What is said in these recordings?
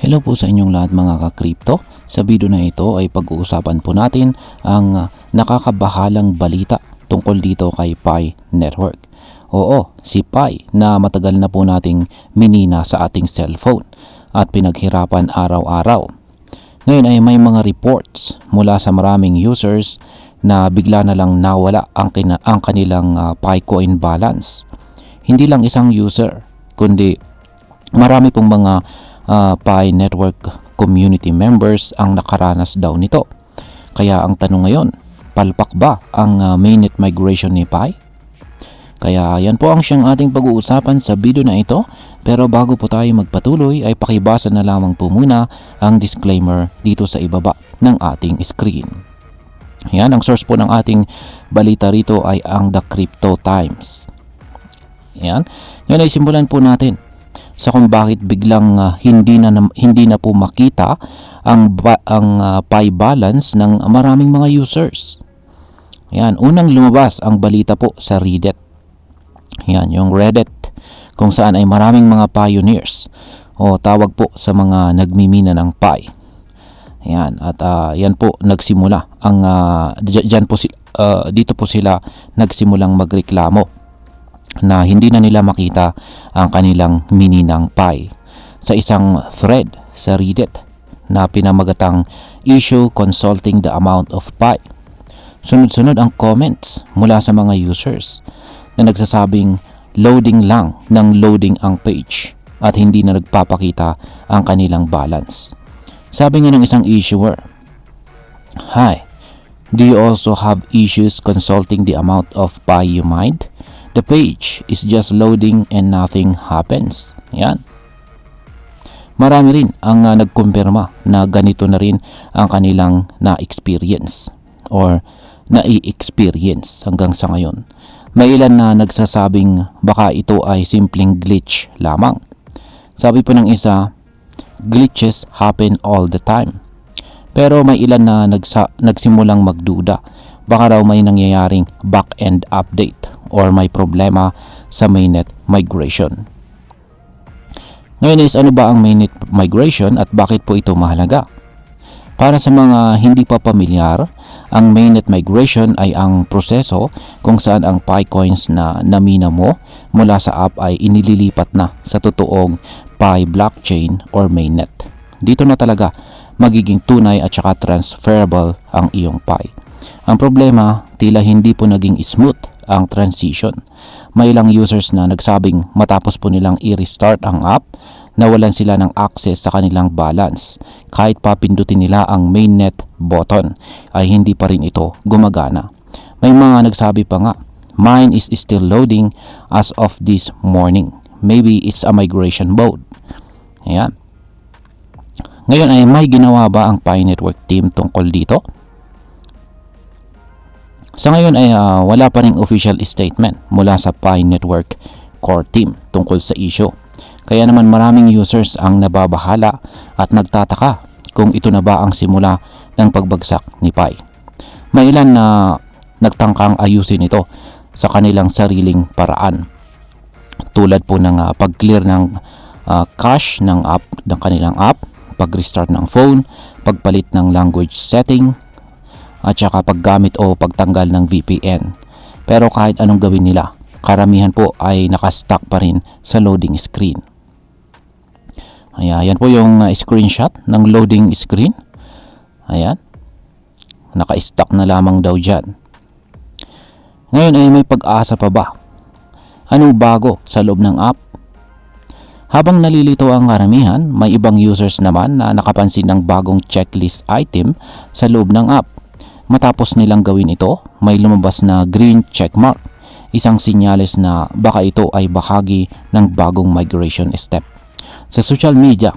Hello po sa inyong lahat mga ka-crypto. Sa video na ito ay pag-uusapan po natin ang ah, nakakabahalang balita tungkol dito kay Pi Network. Oo, si Pi na matagal na po nating minina sa ating cellphone at pinaghirapan araw-araw. Ngayon ay may mga reports mula sa maraming users na bigla na lang nawala ang, kina- ang kanilang ah, Pi coin balance. Hindi lang isang user, kundi marami pong mga uh, Pi Network community members ang nakaranas daw nito. Kaya ang tanong ngayon, palpak ba ang uh, mainnet migration ni Pi? Kaya yan po ang siyang ating pag-uusapan sa video na ito. Pero bago po tayo magpatuloy ay pakibasa na lamang po muna ang disclaimer dito sa ibaba ng ating screen. Yan, ang source po ng ating balita rito ay ang The Crypto Times. Yan. Ngayon ay simulan po natin sa kung bakit biglang ah, hindi na hindi na po makita ang ang ah, Pi balance ng maraming mga users. Yan, unang lumabas ang balita po sa Reddit. Yan, yung Reddit kung saan ay maraming mga pioneers o tawag po sa mga nagmimina ng Pi. Yan, at ah, yan po nagsimula ang dya- dyan po si ah, dito po sila nagsimulang magreklamo na hindi na nila makita ang kanilang mininang Pi sa isang thread sa Reddit na pinamagatang issue consulting the amount of Pi. Sunod-sunod ang comments mula sa mga users na nagsasabing loading lang ng loading ang page at hindi na nagpapakita ang kanilang balance. Sabi nga ng isang issuer, Hi, do you also have issues consulting the amount of Pi you mined? The page is just loading and nothing happens. Yan. Marami rin ang uh, nagkumpirma na ganito na rin ang kanilang na-experience or na-experience hanggang sa ngayon. May ilan na nagsasabing baka ito ay simpleng glitch lamang. Sabi po ng isa, glitches happen all the time. Pero may ilan na nagsa- nagsimulang magduda. Baka raw may nangyayaring back-end update or may problema sa mainnet migration. Ngayon is ano ba ang mainnet migration at bakit po ito mahalaga? Para sa mga hindi pa pamilyar, ang mainnet migration ay ang proseso kung saan ang Pi coins na namina mo mula sa app ay inililipat na sa totoong Pi blockchain or mainnet. Dito na talaga magiging tunay at saka transferable ang iyong Pi. Ang problema, tila hindi po naging smooth ang transition. May ilang users na nagsabing matapos po nilang i-restart ang app, nawalan sila ng access sa kanilang balance. Kahit pa pindutin nila ang mainnet button, ay hindi pa rin ito gumagana. May mga nagsabi pa nga, mine is still loading as of this morning. Maybe it's a migration mode. Ayan. Ngayon ay may ginawa ba ang Pi Network team tungkol dito? Sa ngayon ay ah, wala pa ring official statement mula sa Pi Network core team tungkol sa issue. Kaya naman maraming users ang nababahala at nagtataka kung ito na ba ang simula ng pagbagsak ni Pi. May ilan na nagtangkang ayusin ito sa kanilang sariling paraan. Tulad po ng ah, pag-clear ng ah, cache ng app ng kanilang app, pag-restart ng phone, pagpalit ng language setting, at saka paggamit o pagtanggal ng VPN. Pero kahit anong gawin nila, karamihan po ay nakastock pa rin sa loading screen. Ayan, yan po yung uh, screenshot ng loading screen. Ayan. Naka-stock na lamang daw dyan. Ngayon ay may pag-asa pa ba? Anong bago sa loob ng app? Habang nalilito ang karamihan, may ibang users naman na nakapansin ng bagong checklist item sa loob ng app. Matapos nilang gawin ito, may lumabas na green checkmark, isang sinyales na baka ito ay bahagi ng bagong migration step. Sa social media,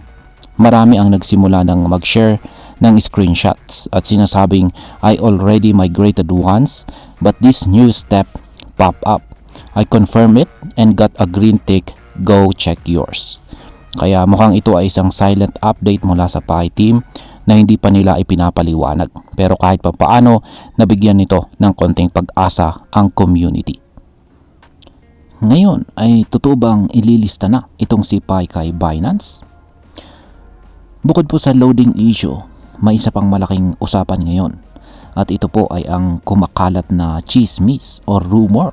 marami ang nagsimula ng mag-share ng screenshots at sinasabing I already migrated once but this new step pop up. I confirm it and got a green tick. Go check yours. Kaya mukhang ito ay isang silent update mula sa Pi team na hindi pa nila ipinapaliwanag. Pero kahit pa paano, nabigyan nito ng konting pag-asa ang community. Ngayon ay totoo bang ililista na itong si Pi kay Binance? Bukod po sa loading issue, may isa pang malaking usapan ngayon. At ito po ay ang kumakalat na chismis o rumor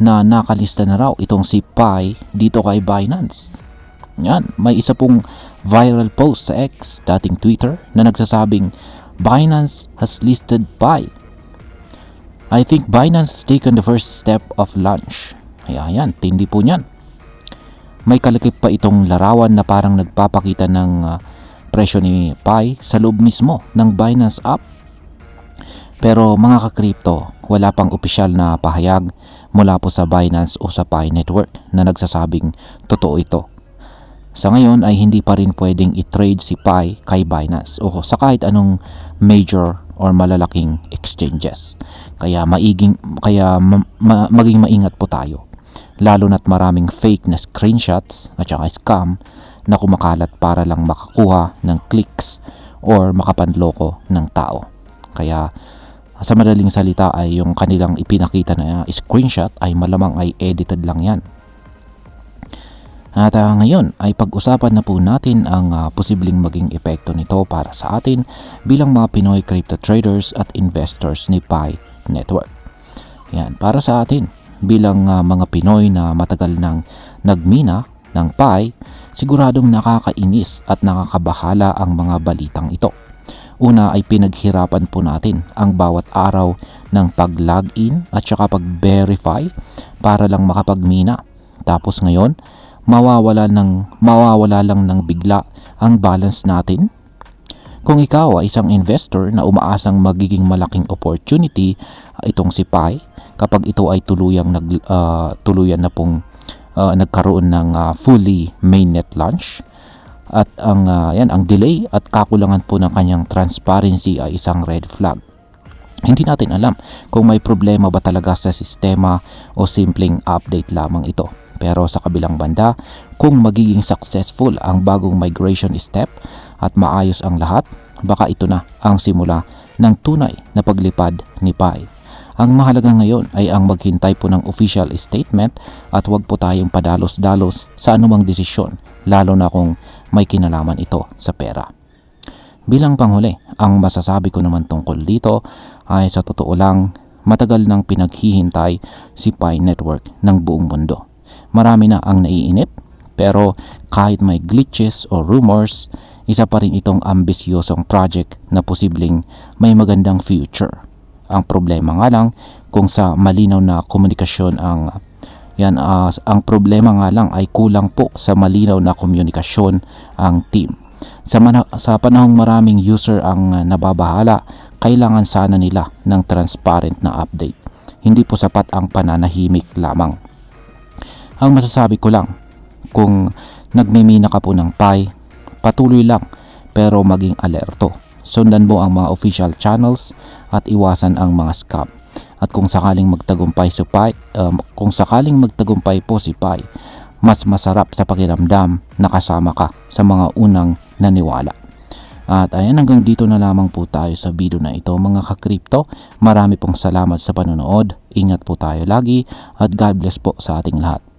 na nakalista na raw itong si Pi dito kay Binance. Yan, may isa pong viral post sa X, dating Twitter, na nagsasabing Binance has listed Pi. I think Binance has taken the first step of launch. Kaya yan, tindi po niyan. May kalikip pa itong larawan na parang nagpapakita ng ah, presyo ni Pi sa loob mismo ng Binance app. Pero mga ka-crypto, wala pang opisyal na pahayag mula po sa Binance o sa Pi Network na nagsasabing totoo ito. Sa ngayon ay hindi pa rin pwedeng i-trade si Pi kay Binance o sa kahit anong major or malalaking exchanges. Kaya maiging kaya ma- ma- maging maingat po tayo. Lalo na't maraming fake na screenshots at saka scam na kumakalat para lang makakuha ng clicks or makapanloko ng tao. Kaya sa madaling salita ay yung kanilang ipinakita na screenshot ay malamang ay edited lang yan. At ah, ngayon ay pag-usapan na po natin ang ah, posibleng maging epekto nito para sa atin bilang mga Pinoy crypto traders at investors ni Pi Network. Yan, para sa atin bilang ah, mga Pinoy na matagal nang nagmina ng Pi, siguradong nakakainis at nakakabahala ang mga balitang ito. Una ay pinaghirapan po natin ang bawat araw ng pag-login at saka pag-verify para lang makapagmina. Tapos ngayon, mawawala ng mawawala lang ng bigla ang balance natin. Kung ikaw ay isang investor na umaasang magiging malaking opportunity ah, itong si Pi kapag ito ay tuluyang nag ah, tuluyan na pong ah, nagkaroon ng ah, fully mainnet launch at ang ah, yan ang delay at kakulangan po ng kanyang transparency ay isang red flag. Hindi natin alam kung may problema ba talaga sa sistema o simpleng update lamang ito. Pero sa kabilang banda, kung magiging successful ang bagong migration step at maayos ang lahat, baka ito na ang simula ng tunay na paglipad ni Pi. Ang mahalaga ngayon ay ang maghintay po ng official statement at huwag po tayong padalos-dalos sa anumang desisyon, lalo na kung may kinalaman ito sa pera. Bilang panghuli, ang masasabi ko naman tungkol dito ay sa totoo lang matagal nang pinaghihintay si Pi Network ng buong mundo. Marami na ang naiinip pero kahit may glitches o rumors, isa pa rin itong ambisyosong project na posibleng may magandang future. Ang problema nga lang kung sa malinaw na komunikasyon ang yan ah, ang problema nga lang ay kulang po sa malinaw na komunikasyon ang team. Sa, mana- sa panahong maraming user ang ah, nababahala, kailangan sana nila ng transparent na update. Hindi po sapat ang pananahimik lamang. Ang masasabi ko lang, kung nagmimina ka po ng Pi, patuloy lang pero maging alerto. Sundan mo ang mga official channels at iwasan ang mga scam. At kung sakaling magtagumpay si Pi, um, kung sakaling magtagumpay po si Pi, mas masarap sa pakiramdam na kasama ka sa mga unang naniwala. At ayan hanggang dito na lamang po tayo sa video na ito mga ka-crypto. Marami pong salamat sa panonood. Ingat po tayo lagi at God bless po sa ating lahat.